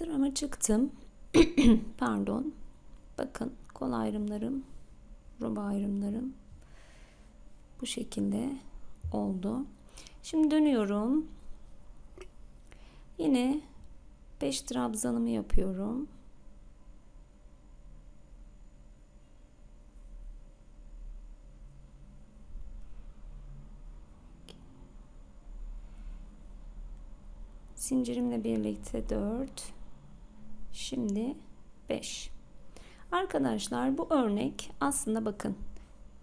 Sırama çıktım. Pardon. Bakın kol ayrımlarım, roba ayrımlarım bu şekilde oldu. Şimdi dönüyorum. Yine 5 trabzanımı yapıyorum. Zincirimle birlikte 4. Şimdi 5. Arkadaşlar bu örnek aslında bakın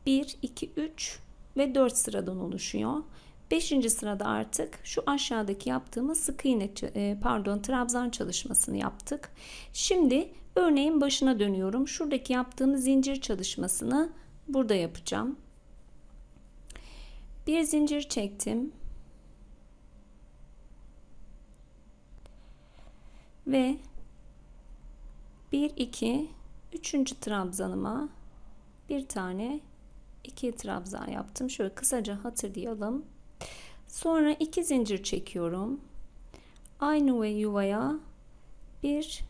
1, 2, 3 ve 4 sıradan oluşuyor. 5. sırada artık şu aşağıdaki yaptığımız sık iğne e, pardon trabzan çalışmasını yaptık. Şimdi örneğin başına dönüyorum. Şuradaki yaptığımız zincir çalışmasını burada yapacağım. Bir zincir çektim. Ve 1 2 3. trabzanıma bir tane iki trabzan yaptım. Şöyle kısaca hatırlayalım. Sonra iki zincir çekiyorum. Aynı ve yuvaya bir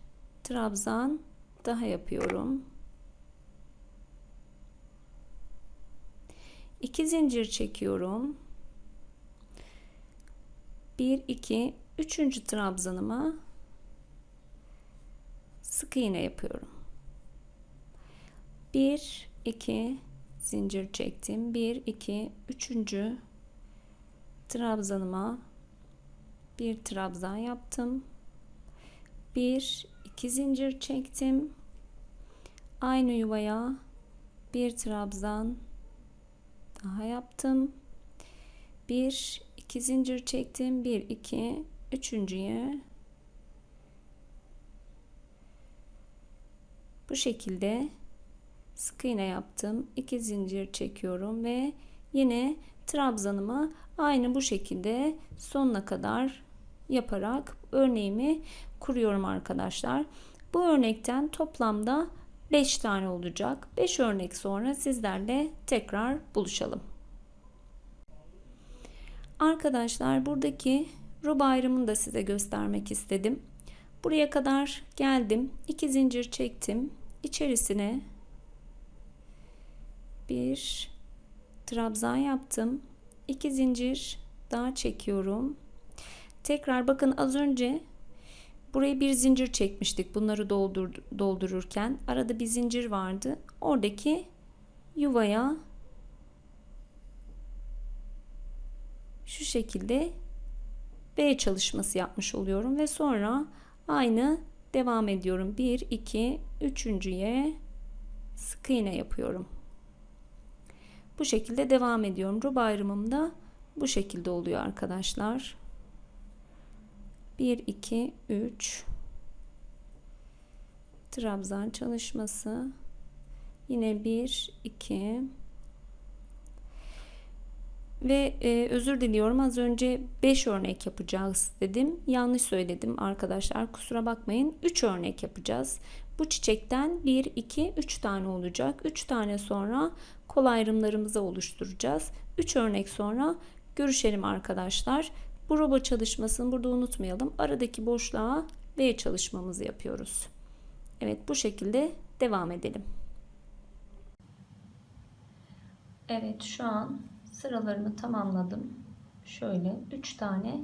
trabzan daha yapıyorum. İki zincir çekiyorum. Bir, iki, üçüncü trabzanıma sık iğne yapıyorum. Bir, iki zincir çektim. Bir, iki, üçüncü trabzanıma bir trabzan yaptım. Bir, iki zincir çektim. Aynı yuvaya bir trabzan daha yaptım. Bir, iki zincir çektim. Bir, iki, üçüncüye bu şekilde sık iğne yaptım. iki zincir çekiyorum ve yine trabzanımı aynı bu şekilde sonuna kadar yaparak örneğimi kuruyorum arkadaşlar. Bu örnekten toplamda 5 tane olacak. 5 örnek sonra sizlerle tekrar buluşalım. Arkadaşlar buradaki rob ayrımını da size göstermek istedim. Buraya kadar geldim. 2 zincir çektim. İçerisine bir trabzan yaptım. 2 zincir daha çekiyorum. Tekrar bakın az önce buraya bir zincir çekmiştik. Bunları doldur, doldururken arada bir zincir vardı. Oradaki yuvaya şu şekilde B çalışması yapmış oluyorum ve sonra aynı devam ediyorum. 1 2 üçüncüye sık iğne yapıyorum. Bu şekilde devam ediyorum. Rub ayrımım da bu şekilde oluyor arkadaşlar. 1 2 3 trabzan çalışması yine 1 2 ve e, özür diliyorum az önce 5 örnek yapacağız dedim. Yanlış söyledim arkadaşlar. Kusura bakmayın. 3 örnek yapacağız. Bu çiçekten 1 2 3 tane olacak. 3 tane sonra kol ayrımlarımızı oluşturacağız. 3 örnek sonra görüşelim arkadaşlar. Bu robo çalışmasını burada unutmayalım. Aradaki boşluğa V çalışmamızı yapıyoruz. Evet bu şekilde devam edelim. Evet şu an sıralarımı tamamladım. Şöyle 3 tane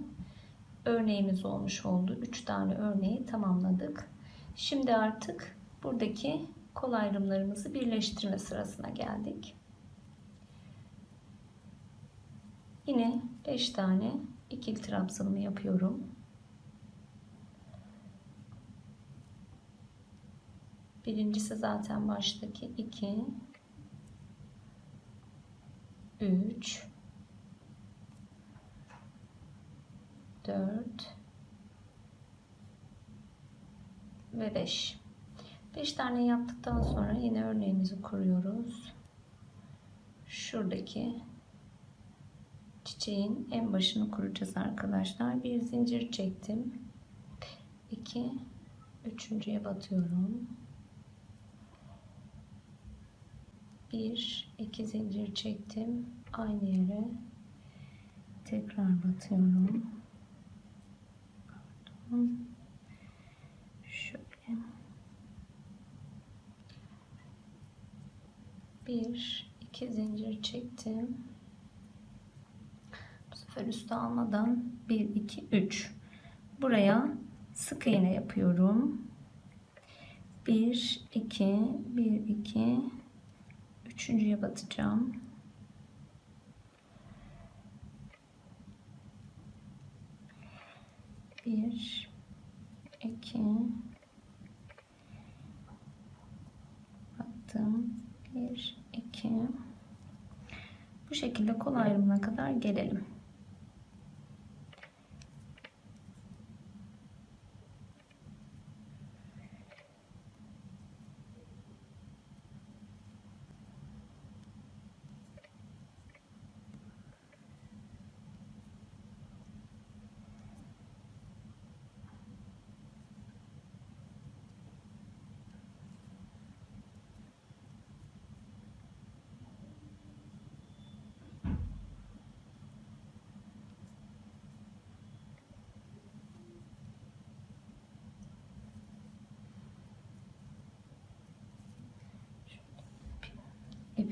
örneğimiz olmuş oldu. 3 tane örneği tamamladık. Şimdi artık buradaki kol ayrımlarımızı birleştirme sırasına geldik. Yine 5 tane ikili trabzanımı yapıyorum. Birincisi zaten baştaki 2 3 4 ve 5 5 tane yaptıktan sonra yine örneğimizi kuruyoruz. Şuradaki çiçeğin en başını kuracağız arkadaşlar. Bir zincir çektim. 2 üçüncüye batıyorum. 1 2 zincir çektim. Aynı yere tekrar batıyorum. Pardon. Şöyle. 1 2 zincir çektim. Bu sefer üstü almadan 1 2 3. Buraya sık iğne yapıyorum. 1 2 1 2 üçüncüye batacağım. Bir iki battım. Bir iki. Bu şekilde kol ayrımına kadar gelelim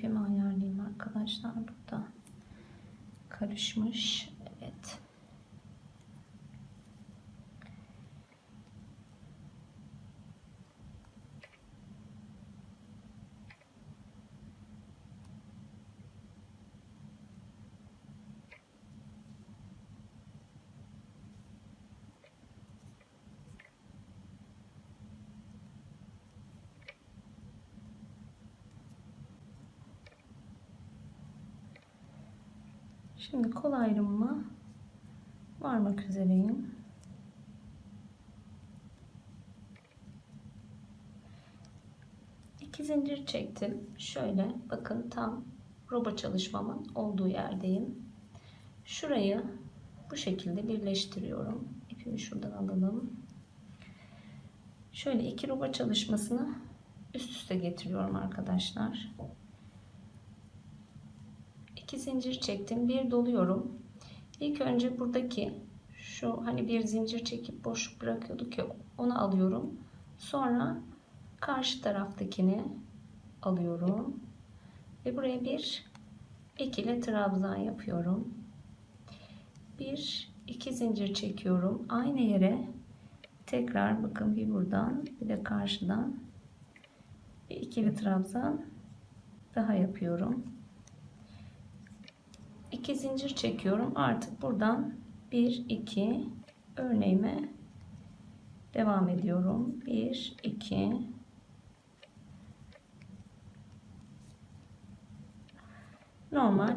ipimi ayarlayayım arkadaşlar. Burada karışmış evet Şimdi kol ayrımıma varmak üzereyim. İki zincir çektim. Şöyle bakın tam roba çalışmamın olduğu yerdeyim. Şurayı bu şekilde birleştiriyorum. İpimi şuradan alalım. Şöyle iki roba çalışmasını üst üste getiriyorum arkadaşlar. 2 zincir çektim. Bir doluyorum. İlk önce buradaki şu hani bir zincir çekip boşluk bırakıyorduk ya onu alıyorum. Sonra karşı taraftakini alıyorum. Ve buraya bir ikili trabzan yapıyorum. Bir iki zincir çekiyorum. Aynı yere tekrar bakın bir buradan bir de karşıdan bir ikili trabzan daha yapıyorum. 2 zincir çekiyorum. Artık buradan 1 2 örneğime devam ediyorum. 1 2 normal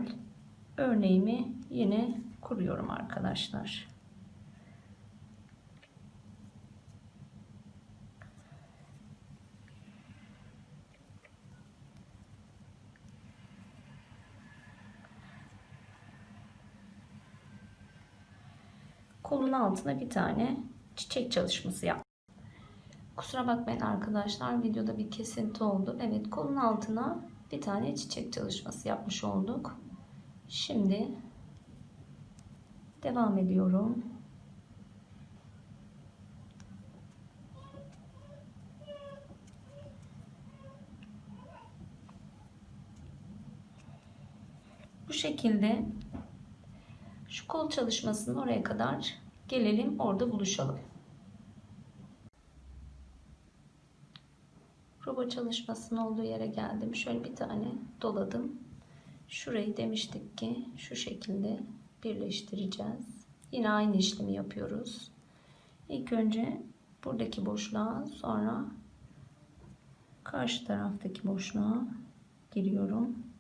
örneğimi yine kuruyorum arkadaşlar. Kolun altına bir tane çiçek çalışması yap. Kusura bakmayın arkadaşlar videoda bir kesinti oldu. Evet kolun altına bir tane çiçek çalışması yapmış olduk. Şimdi devam ediyorum. Bu şekilde şu kol çalışmasının oraya kadar gelelim orada buluşalım. Robo çalışmasının olduğu yere geldim. Şöyle bir tane doladım. Şurayı demiştik ki şu şekilde birleştireceğiz. Yine aynı işlemi yapıyoruz. İlk önce buradaki boşluğa sonra karşı taraftaki boşluğa giriyorum.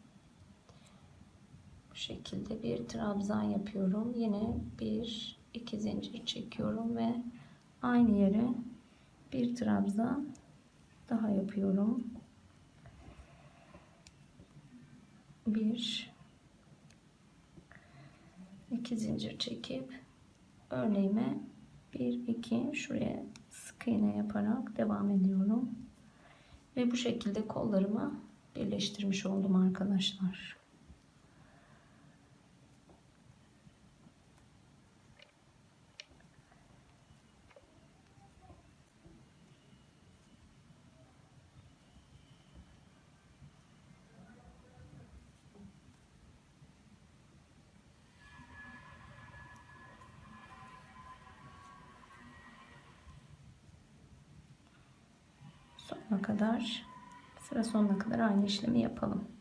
Bu şekilde bir trabzan yapıyorum. Yine bir iki zincir çekiyorum ve aynı yere bir trabzan daha yapıyorum. Bir iki zincir çekip örneğime bir iki şuraya sık iğne yaparak devam ediyorum. Ve bu şekilde kollarımı birleştirmiş oldum arkadaşlar. Sonuna kadar sıra sonuna kadar aynı işlemi yapalım.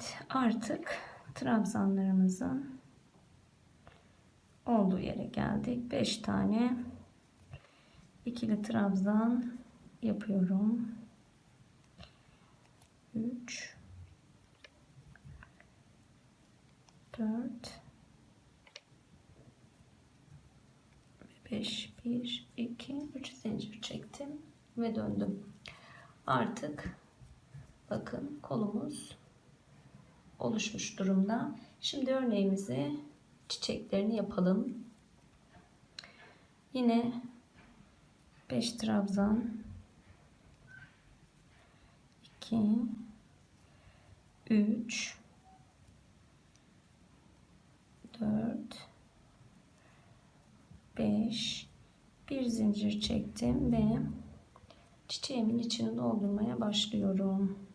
Evet, artık trabzanlarımızın olduğu yere geldik. 5 tane ikili trabzan yapıyorum. 3 4 5 1 2 3 zincir çektim ve döndüm. Artık bakın kolumuz oluşmuş durumda. Şimdi örneğimizi çiçeklerini yapalım. Yine 5 trabzan 2 3 4 5 bir zincir çektim ve çiçeğimin içini doldurmaya başlıyorum.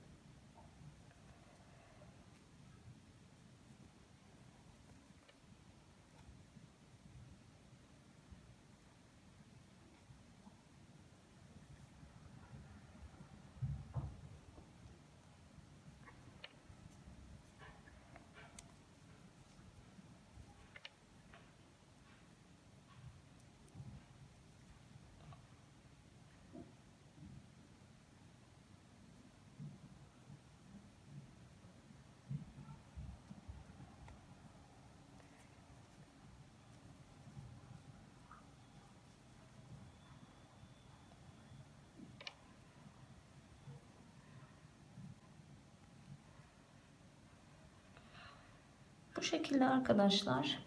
Şekilde arkadaşlar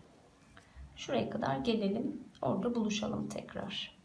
şuraya kadar gelelim. Orada buluşalım tekrar.